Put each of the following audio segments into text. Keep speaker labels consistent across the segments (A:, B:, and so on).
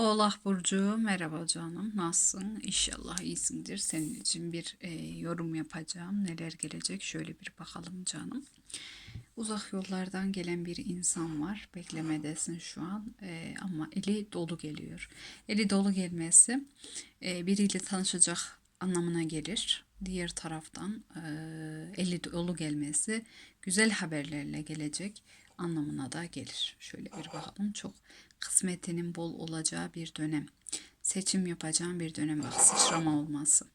A: Oğlak Burcu, merhaba canım. Nasılsın? İnşallah iyisindir. Senin için bir e, yorum yapacağım. Neler gelecek şöyle bir bakalım canım. Uzak yollardan gelen bir insan var. Beklemedesin şu an E, ama eli dolu geliyor. Eli dolu gelmesi e, biriyle tanışacak anlamına gelir. Diğer taraftan e, eli dolu gelmesi güzel haberlerle gelecek anlamına da gelir. Şöyle bir bakalım. Çok kısmetinin bol olacağı bir dönem. Seçim yapacağın bir dönem bak sıçrama olması.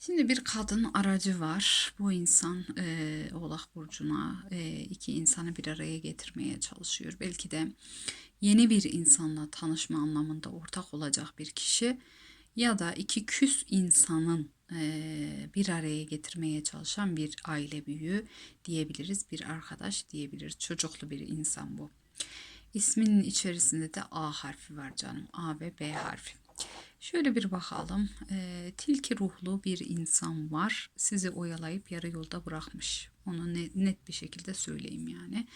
A: Şimdi bir kadın aracı var. Bu insan e, Oğlak Burcu'na e, iki insanı bir araya getirmeye çalışıyor. Belki de yeni bir insanla tanışma anlamında ortak olacak bir kişi ya da iki küs insanın e, bir araya getirmeye çalışan bir aile büyüğü diyebiliriz. Bir arkadaş diyebiliriz. Çocuklu bir insan bu. İsminin içerisinde de A harfi var canım. A ve B harfi. Şöyle bir bakalım. Ee, tilki ruhlu bir insan var. Sizi oyalayıp yarı yolda bırakmış. Onu ne- net bir şekilde söyleyeyim yani.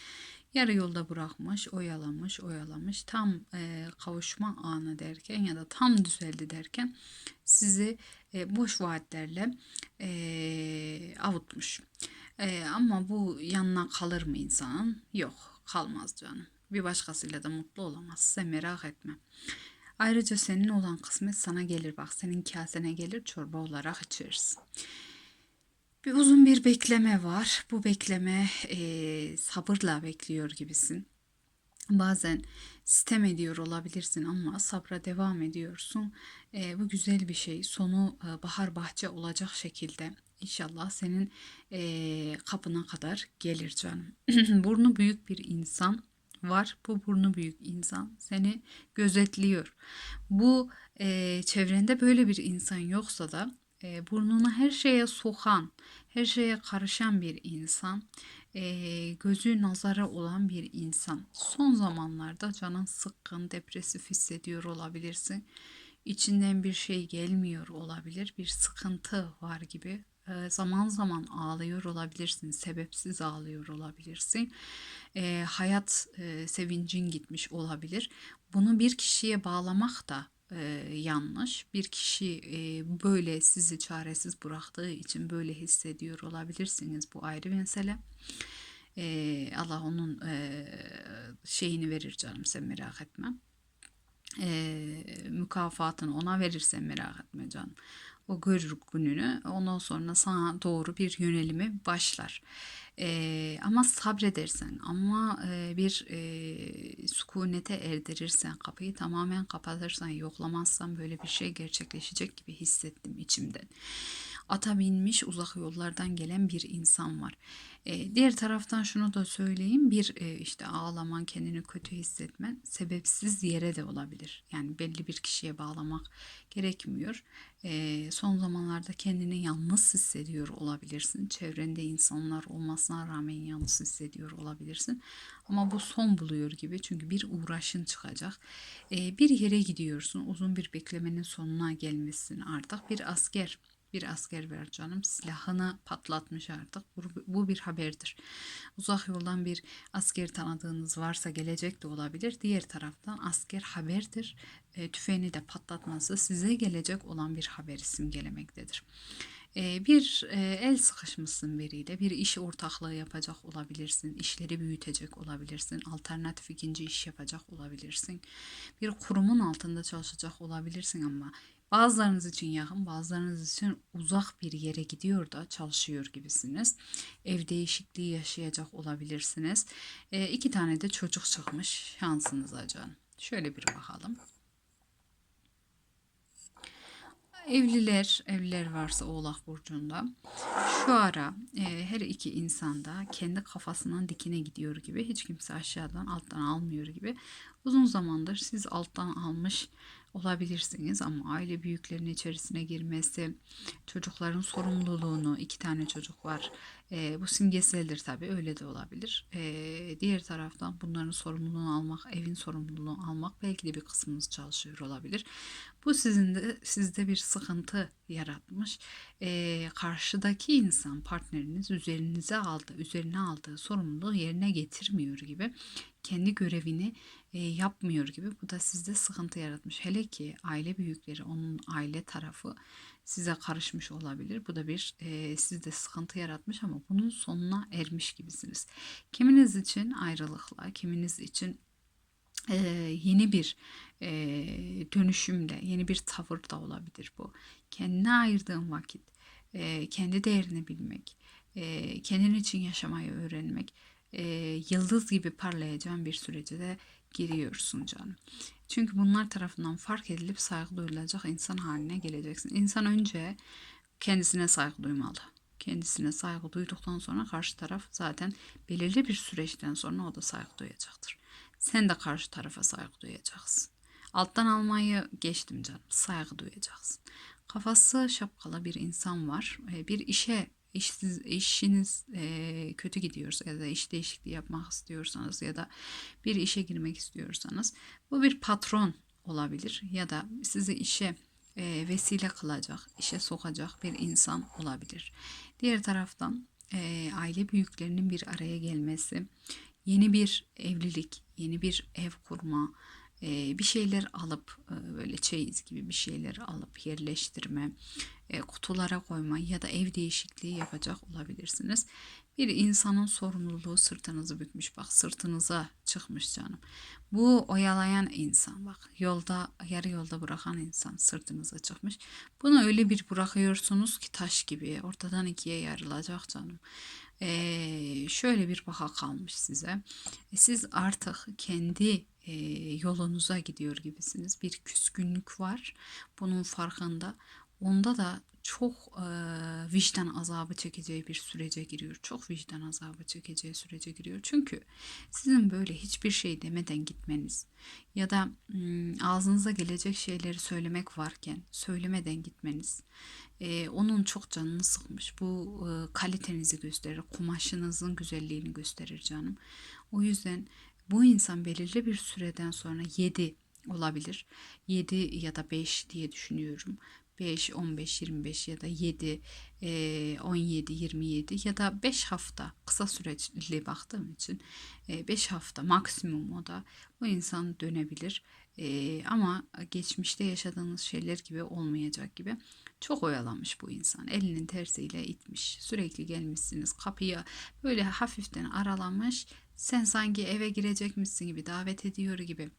A: Yarı yolda bırakmış, oyalamış, oyalamış. Tam e, kavuşma anı derken ya da tam düzeldi derken sizi e, boş vaatlerle e, avutmuş. E, ama bu yanına kalır mı insanın? Yok, kalmaz canım. Bir başkasıyla da mutlu olamaz. Merak etme. Ayrıca senin olan kısmet sana gelir bak. Senin kasene gelir çorba olarak içeriz. Bir uzun bir bekleme var. Bu bekleme e, sabırla bekliyor gibisin. Bazen sitem ediyor olabilirsin ama sabra devam ediyorsun. E, bu güzel bir şey. Sonu e, bahar bahçe olacak şekilde inşallah senin e, kapına kadar gelir canım. Burnu büyük bir insan var. Bu burnu büyük insan seni gözetliyor. Bu e, çevrende böyle bir insan yoksa da e, burnunu her şeye sokan, her şeye karışan bir insan, e, gözü nazara olan bir insan. Son zamanlarda canın sıkkın, depresif hissediyor olabilirsin. İçinden bir şey gelmiyor olabilir, bir sıkıntı var gibi. E, zaman zaman ağlıyor olabilirsin, sebepsiz ağlıyor olabilirsin. E, hayat e, sevincin gitmiş olabilir. Bunu bir kişiye bağlamak da e, yanlış. Bir kişi e, böyle sizi çaresiz bıraktığı için böyle hissediyor olabilirsiniz. Bu ayrı mesele. E, Allah onun e, şeyini verir canım sen merak etme. E, mükafatını ona verirsen merak etme canım. O görür gününü. Ondan sonra sana doğru bir yönelimi başlar. E, ama sabredersen ama e, bir e, sükunete erdirirsen kapıyı tamamen kapatırsan yoklamazsan böyle bir şey gerçekleşecek gibi hissettim içimden. Ata binmiş uzak yollardan gelen bir insan var. E, diğer taraftan şunu da söyleyeyim. Bir e, işte ağlaman, kendini kötü hissetmen sebepsiz yere de olabilir. Yani belli bir kişiye bağlamak gerekmiyor. E, son zamanlarda kendini yalnız hissediyor olabilirsin. Çevrende insanlar olmasına rağmen yalnız hissediyor olabilirsin. Ama bu son buluyor gibi çünkü bir uğraşın çıkacak. E, bir yere gidiyorsun. Uzun bir beklemenin sonuna gelmişsin artık. Bir asker bir asker ver canım silahını patlatmış artık. Bu, bir haberdir. Uzak yoldan bir asker tanıdığınız varsa gelecek de olabilir. Diğer taraftan asker haberdir. E, tüfeğini de patlatması size gelecek olan bir haber isim gelemektedir. E, bir e, el sıkışmışsın biriyle bir iş ortaklığı yapacak olabilirsin. işleri büyütecek olabilirsin. Alternatif ikinci iş yapacak olabilirsin. Bir kurumun altında çalışacak olabilirsin ama Bazılarınız için yakın, bazılarınız için uzak bir yere gidiyor da çalışıyor gibisiniz. Ev değişikliği yaşayacak olabilirsiniz. E, iki tane de çocuk çıkmış şansınıza canım. Şöyle bir bakalım. Evliler, evliler varsa Oğlak Burcu'nda şu ara e, her iki insan da kendi kafasından dikine gidiyor gibi hiç kimse aşağıdan alttan almıyor gibi uzun zamandır siz alttan almış olabilirsiniz ama aile büyüklerinin içerisine girmesi, çocukların sorumluluğunu, iki tane çocuk var, E, bu simgeseldir tabii öyle de olabilir. E, diğer taraftan bunların sorumluluğunu almak, evin sorumluluğunu almak belki de bir kısmınız çalışıyor olabilir. Bu sizin de sizde bir sıkıntı yaratmış. E, karşıdaki insan partneriniz üzerinize aldı, üzerine aldığı sorumluluğu yerine getirmiyor gibi kendi görevini e, yapmıyor gibi bu da sizde sıkıntı yaratmış. Hele ki aile büyükleri onun aile tarafı size karışmış olabilir. Bu da bir e, sizde sıkıntı yaratmış ama bunun sonuna ermiş gibisiniz. Kiminiz için ayrılıkla, kiminiz için e, yeni bir e, dönüşümle, yeni bir tavır da olabilir bu. Kendine ayırdığın vakit, e, kendi değerini bilmek, e, kendin için yaşamayı öğrenmek, e, yıldız gibi parlayacağın bir sürece de giriyorsun canım. Çünkü bunlar tarafından fark edilip saygı duyulacak insan haline geleceksin. İnsan önce kendisine saygı duymalı. Kendisine saygı duyduktan sonra karşı taraf zaten belirli bir süreçten sonra o da saygı duyacaktır. Sen de karşı tarafa saygı duyacaksın. Alttan almayı geçtim canım. Saygı duyacaksın. Kafası şapkalı bir insan var. E, Bir işe işsiz, işiniz e, kötü gidiyorsa ya da iş değişikliği yapmak istiyorsanız ya da bir işe girmek istiyorsanız bu bir patron olabilir ya da sizi işe e, vesile kılacak, işe sokacak bir insan olabilir. Diğer taraftan aile büyüklerinin bir araya gelmesi, yeni bir evlilik, yeni bir ev kurma, e, bir şeyler alıp e, böyle çeyiz gibi bir şeyler alıp yerleştirme, e, kutulara koyma ya da ev değişikliği yapacak olabilirsiniz. Bir insanın sorumluluğu sırtınızı bükmüş bak sırtınıza çıkmış canım. Bu oyalayan insan bak yolda yarı yolda bırakan insan sırtınıza çıkmış. Bunu öyle bir bırakıyorsunuz ki taş gibi ortadan ikiye yarılacak canım. Ee, şöyle bir baka kalmış size. Siz artık kendi e, yolunuza gidiyor gibisiniz. Bir küskünlük var. Bunun farkında. Onda da çok e, vicdan azabı çekeceği bir sürece giriyor. Çok vicdan azabı çekeceği sürece giriyor. Çünkü sizin böyle hiçbir şey demeden gitmeniz ya da m, ağzınıza gelecek şeyleri söylemek varken söylemeden gitmeniz e, onun çok canını sıkmış. Bu e, kalitenizi gösterir, kumaşınızın güzelliğini gösterir canım. O yüzden bu insan belirli bir süreden sonra 7 olabilir. 7 ya da 5 diye düşünüyorum. 5, 15, 25 ya da 7, e, 17, 27 ya da 5 hafta kısa süreli baktığım için 5 hafta maksimum o da bu insan dönebilir. E, ama geçmişte yaşadığınız şeyler gibi olmayacak gibi çok oyalamış bu insan. Elinin tersiyle itmiş. Sürekli gelmişsiniz kapıya böyle hafiften aralamış. Sen sanki eve girecekmişsin gibi davet ediyor gibi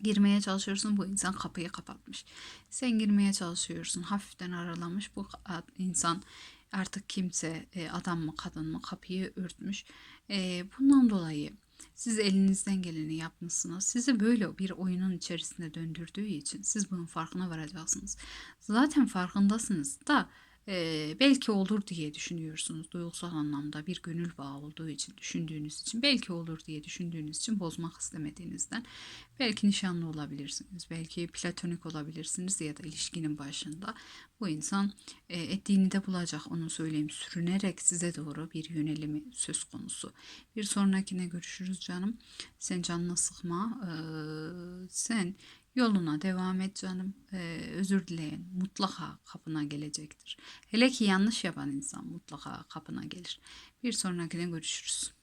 A: girmeye çalışıyorsun bu insan kapıyı kapatmış. Sen girmeye çalışıyorsun hafiften aralamış bu insan artık kimse e, adam mı kadın mı kapıyı örtmüş. E, bundan dolayı siz elinizden geleni yapmışsınız. Sizi böyle bir oyunun içerisinde döndürdüğü için siz bunun farkına varacaksınız. Zaten farkındasınız da e, belki olur diye düşünüyorsunuz. Duygusal anlamda bir gönül bağı olduğu için düşündüğünüz için belki olur diye düşündüğünüz için bozmak istemediğinizden belki nişanlı olabilirsiniz. Belki platonik olabilirsiniz ya da ilişkinin başında bu insan e, ettiğini de bulacak onu söyleyeyim sürünerek size doğru bir yönelimi söz konusu. Bir sonrakine görüşürüz canım. Sen canına sıkma. E, sen Yoluna devam et canım. Ee, özür dileyen mutlaka kapına gelecektir. Hele ki yanlış yapan insan mutlaka kapına gelir. Bir sonrakine görüşürüz.